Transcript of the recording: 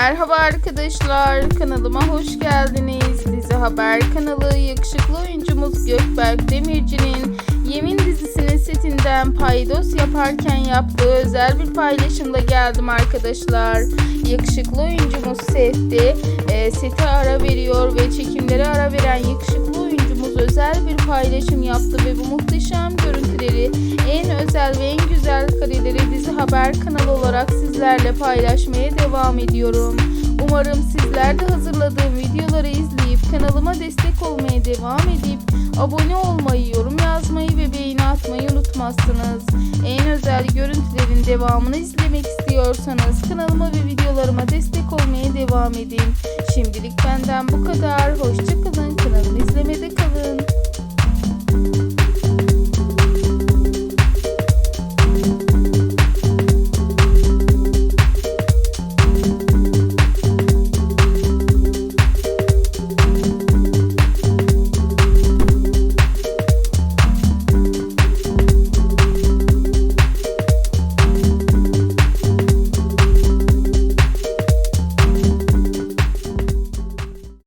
Merhaba arkadaşlar, kanalıma hoş geldiniz. Dizi Haber kanalı yakışıklı oyuncumuz Gökberk Demirci'nin Yemin dizisinin setinden paydos yaparken yaptığı özel bir paylaşımla geldim arkadaşlar. Yakışıklı oyuncumuz sette e, sete ara veriyor ve çekimlere ara veren yakışıklı oyuncumuz özel bir paylaşım yaptı ve bu muhteşem görüntüleri en haber kanalı olarak sizlerle paylaşmaya devam ediyorum. Umarım sizler de hazırladığım videoları izleyip kanalıma destek olmaya devam edip abone olmayı, yorum yazmayı ve beğeni atmayı unutmazsınız. En özel görüntülerin devamını izlemek istiyorsanız kanalıma ve videolarıma destek olmaya devam edin. Şimdilik benden bu kadar. Hoşçakalın.